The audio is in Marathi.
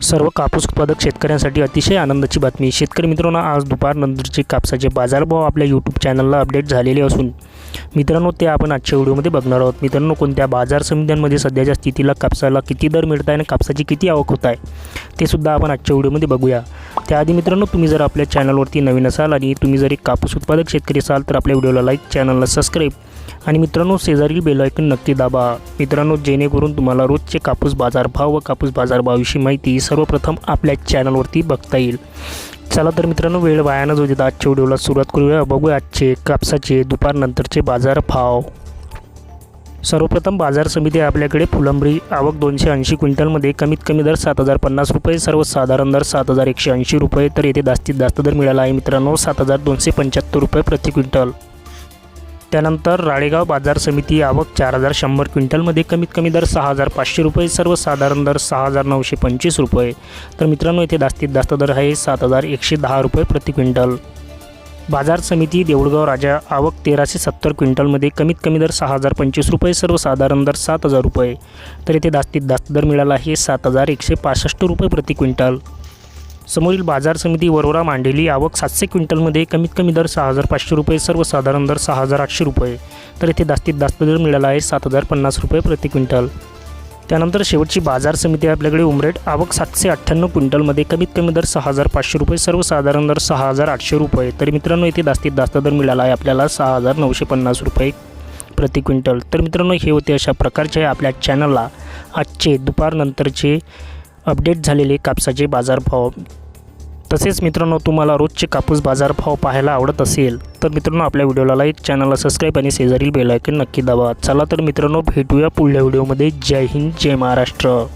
सर्व कापूस उत्पादक शेतकऱ्यांसाठी अतिशय आनंदाची बातमी. शेतकरी मित्रांनो आज दुपारनंतरचे कापसाचे बाजारभाव आपल्या यूट्यूब चॅनलला अपडेट झालेले असून मित्रांनो ते आपण आजच्या व्हिडिओमध्ये बघणार आहोत. मित्रांनो कोणत्या बाजार समित्यांमध्ये सध्याच्या स्थितीला कापसाला किती दर मिळत आहे आणि कापसाची किती आवक होत आहे ते सुद्धा आपण आजच्या व्हिडिओमध्ये बघूया. त्याआधी मित्रांनो तुम्ही जर आपल्या चॅनलवरती नवीन असाल आणि तुम्ही जर एक कापूस उत्पादक शेतकरी असाल तर आपल्या व्हिडिओला लाईक चॅनलला सबस्क्राईब. आणि मित्रांनो शेजारील बेलायकन नक्की दाबा. मित्रांनो जेणेकरून तुम्हाला रोजचे कापूस बाजारभाव व कापूस बाजारभावाविषयी माहिती सर्वप्रथम आपल्या चॅनलवरती बघता येईल. चला तर मित्रांनो वेळ वायानं जो देता आजच्या व्हिडिओला सुरुवात करूया. बघूया आजचे कापसाचे दुपारनंतरचे बाजारभाव. सर्वप्रथम बाजार समिती आपल्याकडे फुलंबरी आवक दोनशे ऐंशी क्विंटलमध्ये कमीत कमी दर सात हजार पन्नास रुपये सर्वसाधारण दर सात हजार एकशे ऐंशी रुपये तर येथे जास्तीत जास्त दर मिळाला आहे मित्रांनो सात हजार दोनशे पंच्याहत्तर रुपये प्रति क्विंटल. त्यानंतर राळेगाव बाजार समिती आवक चार हजार शंभर क्विंटलमध्ये कमीत कमी दर सहा हजार पाचशे रुपये सर्वसाधारण दर सहा हजार नऊशे पंचवीस रुपये. तर मित्रांनो येथे जास्तीत जास्त दर आहे सात हजार एकशे दहा रुपये प्रति क्विंटल. बाजार समिती देऊळगाव राजा आवक तेराशे सत्तर क्विंटलमध्ये कमीत कमी दर सहा हजार पंचवीस रुपये सर्वसाधारण दर सात हजार रुपये. तर येथे जास्तीत जास्त दर मिळाला आहे सात हजार एकशे पासष्ट रुपये प्रति क्विंटल. समोरील बाजार समिती वरोरा मांडेली आवक सातशे क्विंटलमध्ये कमीत कमी दर सहा हजार पाचशे रुपये सर्वसाधारण दर सहा हजार आठशे रुपये. तर येथे जास्तीत जास्त दर मिळाला आहे सात हजार पन्नास रुपये प्रति क्विंटल. त्यानंतर शेवटची बाजार समिती आहे आपल्याकडे उमरेट आवक सातशे अठ्ठ्याण्णव क्विंटलमध्ये कमीत कमी दर सहा हजार पाचशे रुपये सर्वसाधारण दर सहा हजार आठशे रुपये. तर मित्रांनो इथे जास्तीत जास्त दर मिळाला आहे आपल्याला सहा हजार नऊशे पन्नास रुपये प्रति क्विंटल. तर मित्रांनो हे होते अशा प्रकारचे आपल्या चॅनलला आजचे दुपारनंतरचे अपडेट झालेले कापसाचे बाजारभाव. तसेच मित्रांनो तुम्हाला रोजचे कापूस बाजारभाव पाहायला आवडत असेल तर मित्रांनो आपल्या व्हिडिओला लाईक चॅनलला सबस्क्राईब आणि शेजारील बेलायकन नक्की दाबा. चला तर मित्रांनो भेटूया पुढल्या व्हिडिओमध्ये. जय हिंद जय महाराष्ट्र.